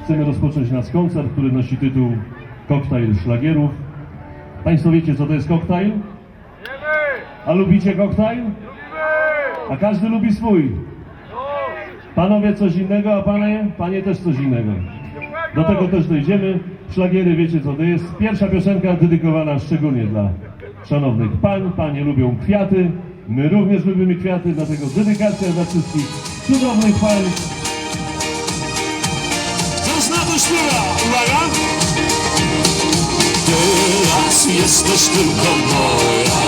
Chcemy rozpocząć nasz koncert, który nosi tytuł Koktajl Szlagierów. Państwo wiecie, co to jest koktajl? A lubicie koktajl? A każdy lubi swój. No! Panowie coś innego, a panie, panie też coś innego. Do tego też dojdziemy. Szlagiery wiecie, co to jest. Pierwsza piosenka dedykowana szczególnie dla szanownych pań. Panie lubią kwiaty. My również lubimy kwiaty, dlatego dedykacja dla wszystkich cudownych pań. Zna to śpiewa? Uwaga! Teraz jesteś tylko moja.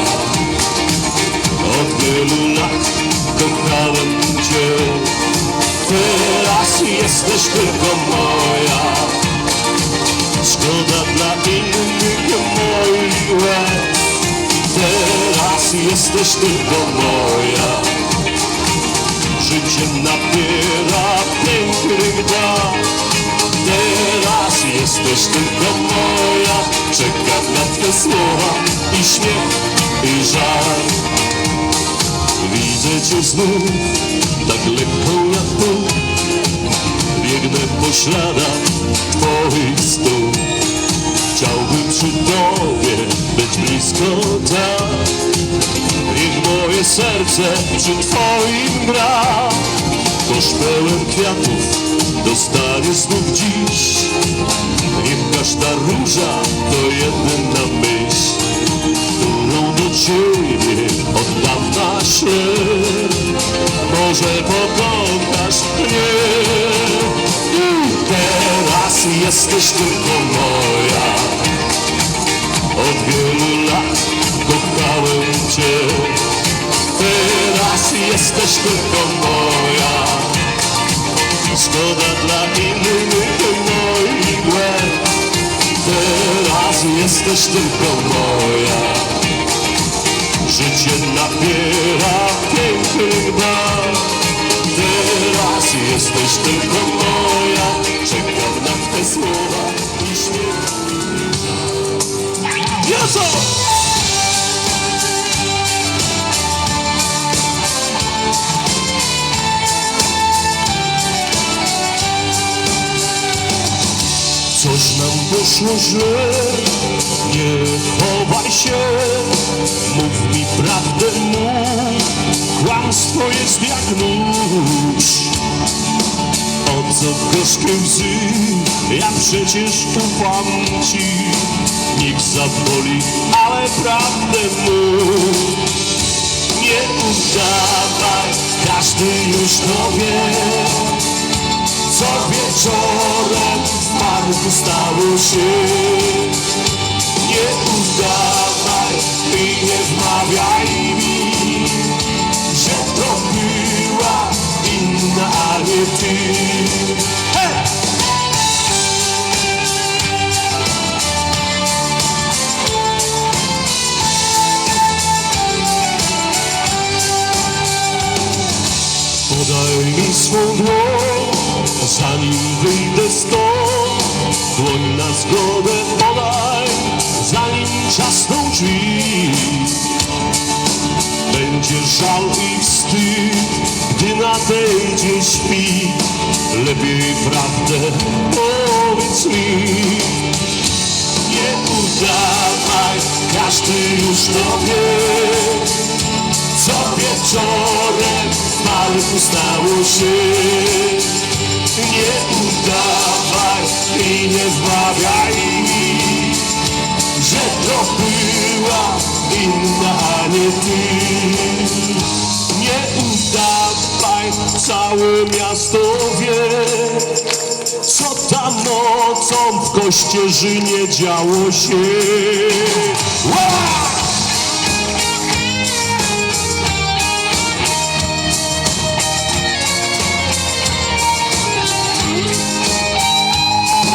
Od wielu lat kochałem Cię. Teraz jesteś tylko moja. Szkoda dla innych moich łez. Teraz jesteś tylko moja. Życie nabiera pięknych Teraz jesteś tylko moja Czekam na Twe słowa i śmiech i żal. Widzę Cię znów tak lekką jak tu Biegnę po śladach Twoich stóp. Chciałbym przy Tobie być blisko tak. Niech moje serce przy Twoim gra. Kosz pełen kwiatów dostanie znów dziś róża to jedyna myśl Którą do Ciebie oddam na ślę Może pokochasz jesteś tylko moja Życie nabiera pięknych barw Teraz jesteś tylko moja. Czekam na Twe słowa i śmiech Jezu! Coś nam poszło źle, nie chowaj się, mów mi prawdę, mów, kłamstwo jest jak nóż. O co gorzkie łzy, ja przecież ufam ci, niech zaboli, ale prawdę mów. Nie udawaj, każdy już to wie co wieczorem w parku stało się. Nie udawaj i nie wmawiaj mi, śpi. Lepiej prawdę powiedz mi. Nie udawaj, każdy już to wie co wieczorem w parku stało się. Nie udawaj i nie wmawiaj mi, że to była inna, a nie ty. Nie udawaj, całe miasto wie, co tam nocą w kościerzynie działo się.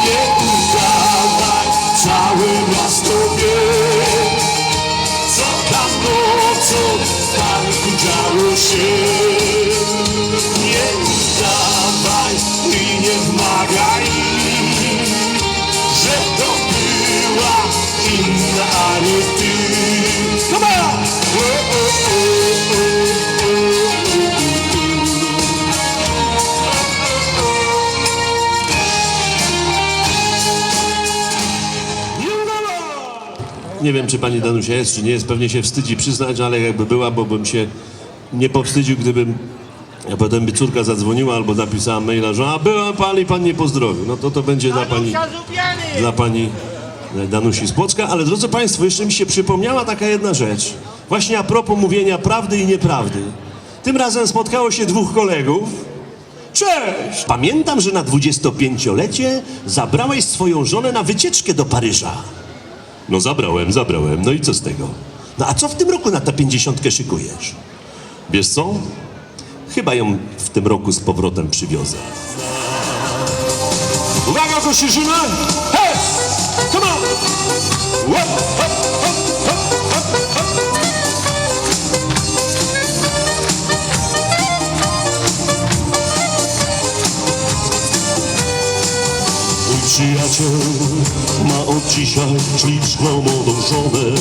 Nie udawaj, całe miasto wie Co tam nocą w parku działo się Nie wiem, czy pani Danusia jest, czy nie jest. Pewnie się wstydzi przyznać, ale jakby była, bo bym się nie powstydził, gdybym a potem by córka zadzwoniła albo napisała maila, że a byłem pan i pan nie pozdrowił. No to to będzie Danusia dla pani, dla pani Danusi Spłocka. Ale drodzy Państwo, jeszcze mi się przypomniała taka jedna rzecz. Właśnie a propos mówienia prawdy i nieprawdy. Tym razem spotkało się dwóch kolegów. Cześć! Pamiętam, że na 25-lecie zabrałeś swoją żonę na wycieczkę do Paryża. No zabrałem, zabrałem. No i co z tego? No a co w tym roku na tę 50 szykujesz? Wiesz co? Chyba ją w tym roku z powrotem przywiozę. Uwaga, Kościerzyna! Hej! Come przyjaciel ma od dzisiaj śliczną młodą żonę.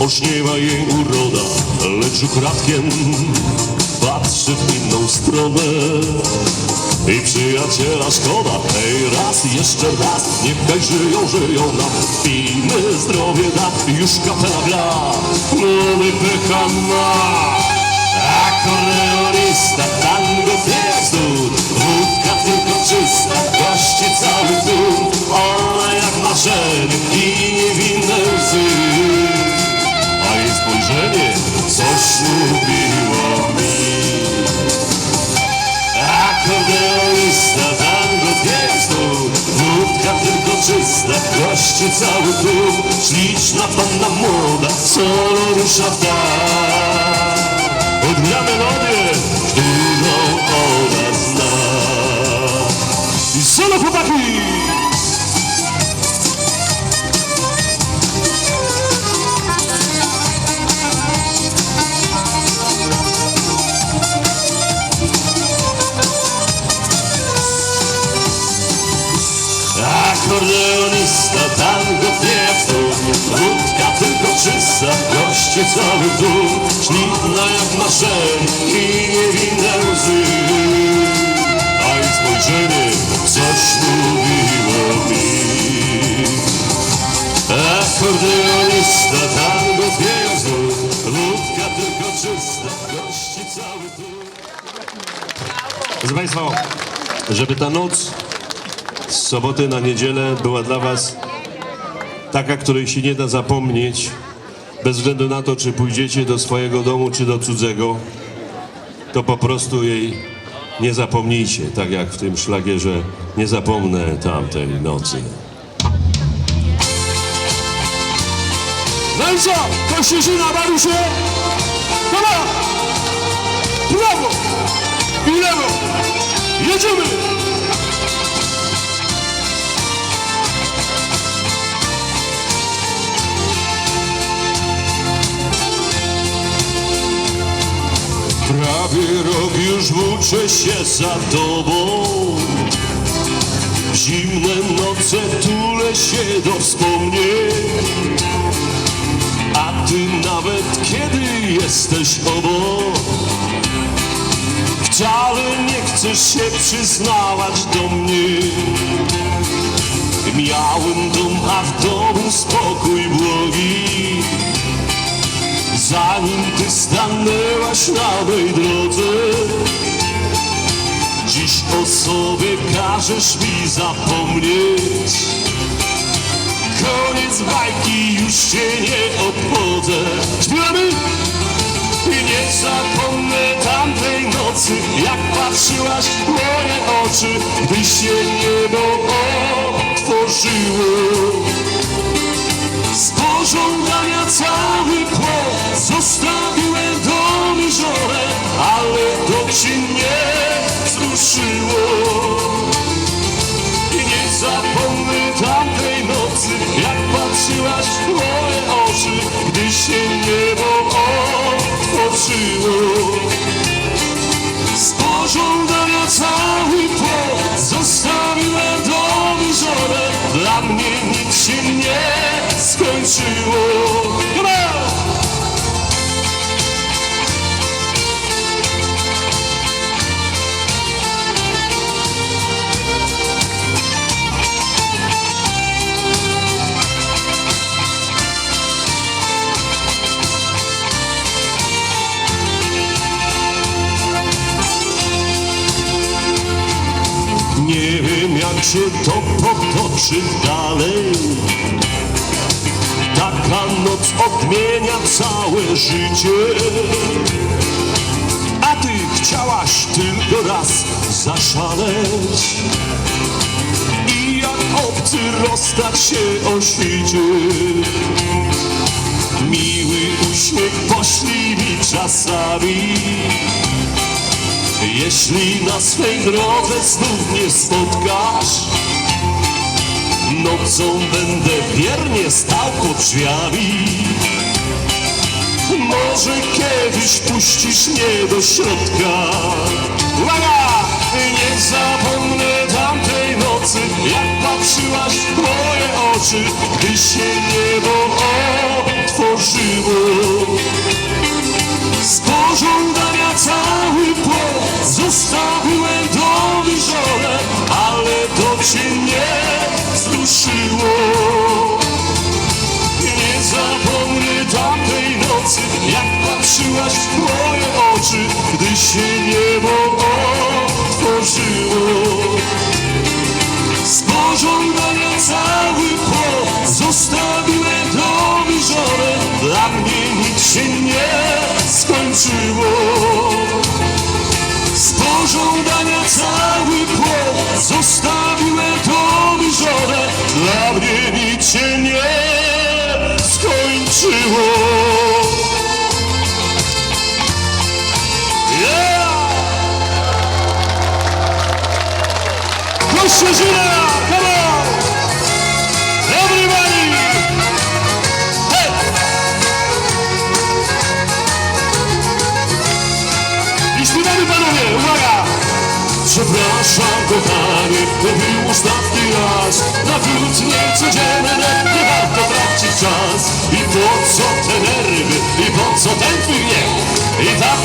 Ośniewa jej uroda, lecz ukradkiem patrzy w inną stronę. I przyjaciela szkoda, hej raz, jeszcze raz. Niechaj żyją, żyją nam, pijmy zdrowie da Już kapela gra, nowy pecha ma Śliczna panna młoda, solo rusza w dal odgra melodię, którą ona zna. I solo chłopaki! Goście cały dół Śliczna jak marzenie i niewinne łzy. A jej spojrzenie coś mówiło mi. Akordeonista, tango piewców Wódka tylko czysta, gości cały dół Proszę Państwa, żeby ta noc z soboty na niedzielę była dla Was taka, której się nie da zapomnieć, bez względu na to, czy pójdziecie do swojego domu, czy do cudzego, to po prostu jej nie zapomnijcie, tak jak w tym szlagierze nie zapomnę tamtej nocy. No i co? Kościerzyna, się? Dobra! Prawo! I lewo! Jedziemy! Prawie rok już włóczę się za tobą. Zimne noce tule się do wspomnień. A ty nawet kiedy jesteś obok? Wcale nie chcesz się przyznawać do mnie. Miałem dom, a w domu spokój błogi Zanim ty stanęłaś na mej drodze Dziś o sobie każesz mi zapomnieć. Koniec bajki, już się nie obchodzę. Śpiewamy! I nie zapomnę tamtej nocy Jak patrzyłaś w moje oczy Gdy się niebo otworzyło z pożądania cały płot Zostawiłem dom Ale to ci nie wzruszyło. I nie zapomnę tamtej nocy Jak patrzyłaś w moje oczy Gdy się niebo otworzyło siłą. Nie wiem jak się to potoczy dalej Taka noc odmienia całe życie. A ty chciałaś tylko raz zaszaleć. I jak obcy rozstać się o świcie. Miły uśmiech poślij mi czasami. Jeśli na swej drodze znów nie spotkasz Nocą będę wiernie stał pod drzwiami. Może kiedyś puścisz mnie do środka. Uwaga! Nie zapomnę tamtej nocy Jak patrzyłaś w moje oczy Gdy się niebo otworzyło. Z pożądania cały płot Zostawiłem dom i Ale to cię nie wzruszyło Nie zapomnę tamtej nocy Jak patrzyłaś w moje oczy Gdy się niebo otworzyło. Z pożądania cały płot Zostawiłem dom i Dla mnie nic się nie skończyło pożądania cały płot. Zostawiłem i żonę Dla mnie nic się nie skończyło Na codzienne nie warto tracić czas. I po co te nerwy, i po co ten twój gniew? I tak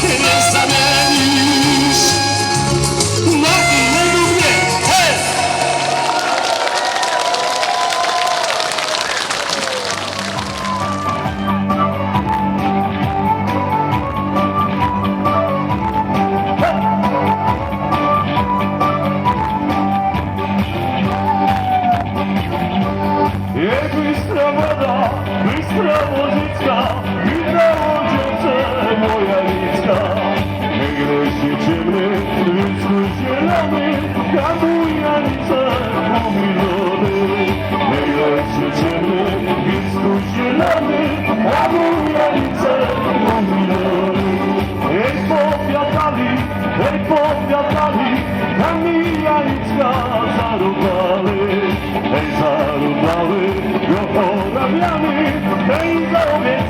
Ej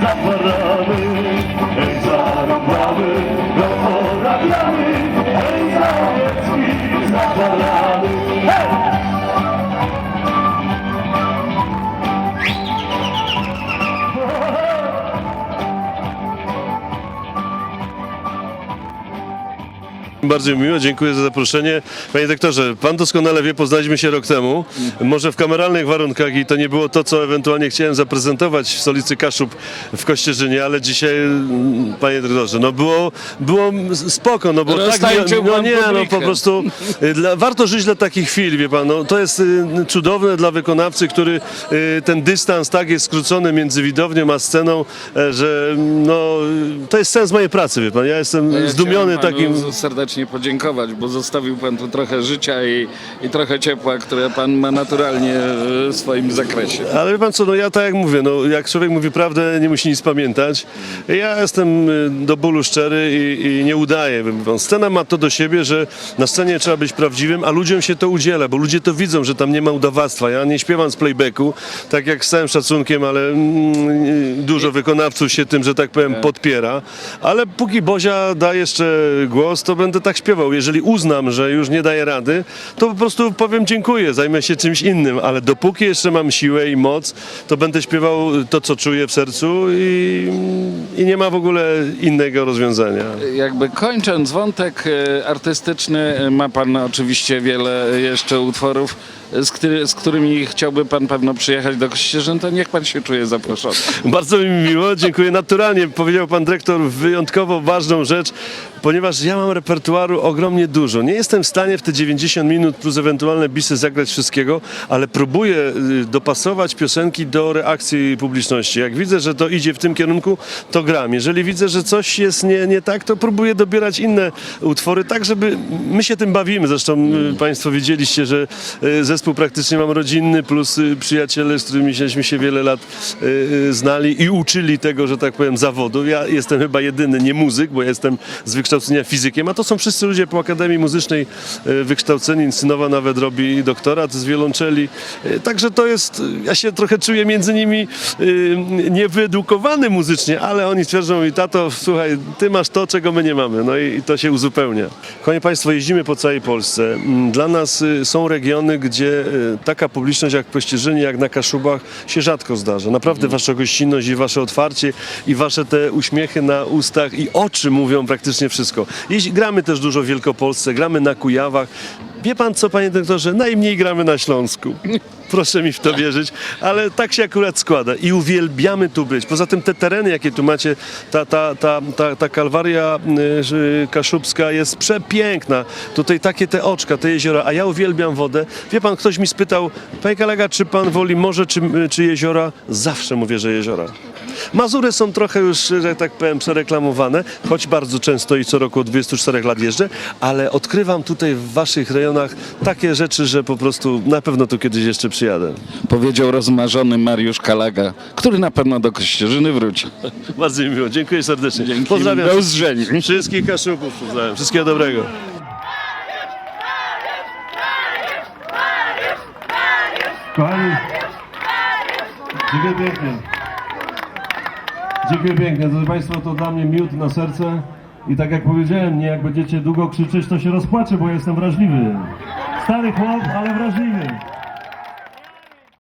za paramy Ej zarubały go Bardzo miło, dziękuję za zaproszenie. Panie doktorze, pan doskonale wie, poznaliśmy się rok temu. Może w kameralnych warunkach i to nie było to, co ewentualnie chciałem zaprezentować w stolicy Kaszub w Kościerzynie, ale dzisiaj, panie doktorze, no było, było spoko, no bo tak, no nie, no po prostu y, dla, warto żyć dla takich chwil, wie pan, no to jest y, cudowne dla wykonawcy, który y, ten dystans tak jest skrócony między widownią a sceną, e, że no to jest sens mojej pracy, wie pan, ja jestem Ja zdumiony takim... serdecznie podziękować, bo zostawił pan tu trochę życia i, i trochę ciepła, które pan ma naturalnie w swoim zakresie. Ale wie pan co, no ja tak jak mówię, no jak człowiek mówi prawdę, nie musi nic pamiętać. Ja jestem y, do bólu szczery i, i nie udaję. Wie pan. Scena ma to do siebie, że na scenie trzeba być prawdziwym, a ludziom się to udziela, bo ludzie to widzą, że tam nie ma udawactwa. Ja nie śpiewam z playbacku, tak jak z całym szacunkiem, ale mm, dużo wykonawców się tym, że tak powiem, podpiera. Ale póki Bozia da jeszcze głos, to będę tak śpiewał. Jeżeli uznam, że już nie daję rady, to po prostu powiem dziękuję, zajmę się czymś innym, ale dopóki jeszcze mam siłę i moc, to będę śpiewał to, co czuję w sercu i, i nie ma w ogóle innego rozwiązania. Jakby kończąc wątek e, artystyczny, e, ma pan oczywiście wiele jeszcze utworów z, który, z którymi chciałby pan pewno przyjechać do Kościerzyn, to niech pan się czuje zaproszony. Bardzo mi miło, dziękuję. Naturalnie powiedział pan dyrektor wyjątkowo ważną rzecz, ponieważ ja mam repertuaru ogromnie dużo. Nie jestem w stanie w te 90 minut plus ewentualne bisy zagrać wszystkiego, ale próbuję y, dopasować piosenki do reakcji publiczności. Jak widzę, że to idzie w tym kierunku, to gram. Jeżeli widzę, że coś jest nie, nie tak, to próbuję dobierać inne utwory, tak żeby my się tym bawimy. Zresztą y, państwo widzieliście, że y, zespół praktycznie mam rodzinny, plus y, przyjaciele, z którymi żeśmy się wiele lat y, y, znali i uczyli tego, że tak powiem, zawodu. Ja jestem chyba jedyny nie muzyk, bo jestem z wykształcenia fizykiem, a to są wszyscy ludzie po Akademii Muzycznej wykształceni. Synowa nawet robi doktorat z wiolonczeli. Także to jest, ja się trochę czuję między nimi niewyedukowany muzycznie, ale oni twierdzą mi, tato, słuchaj, ty masz to, czego my nie mamy. No i, i to się uzupełnia. Kochani Państwo, jeździmy po całej Polsce. Mm, Dla nas są regiony, gdzie y, taka publiczność jak w Kościerzynie, jak na Kaszubach się rzadko zdarza. Naprawdę Wasza gościnność i Wasze otwarcie i Wasze te uśmiechy na ustach i oczy mówią praktycznie wszystko. Jeśli gramy też dużo w Wielkopolsce, gramy na Kujawach. Wie Pan co, Panie Doktorze, najmniej gramy na Śląsku. Proszę mi w to wierzyć, ale tak się akurat składa i uwielbiamy tu być. Poza tym te tereny, jakie tu macie, ta, ta, ta, ta, ta kalwaria y, kaszubska jest przepiękna. Tutaj takie te oczka, te jeziora, a ja uwielbiam wodę. Wie pan, ktoś mi spytał, panie kolega, czy pan woli morze czy, czy jeziora? Zawsze mówię, że jeziora. Mazury są trochę już, że tak powiem, przereklamowane, choć bardzo często i co roku od 24 lat jeżdżę, ale odkrywam tutaj w waszych rejonach takie rzeczy, że po prostu na pewno tu kiedyś jeszcze przyjadę. Powiedział rozmarzony Mariusz Kalaga, który na pewno do Kościerzyny wróci. Bardzo mi miło, dziękuję serdecznie. Dzięki. Pozdrawiam Do usłyszenia. wszystkich kaszubów, pozdrawiam. Wszystkiego dobrego. Kochani, dziękuję pięknie. Dziękuję pięknie. Drodzy Państwo, to dla mnie miód na serce. I tak jak powiedziałem, nie jak będziecie długo krzyczeć, to się rozpłaczę, bo jestem wrażliwy. Stary chłop, ale wrażliwy.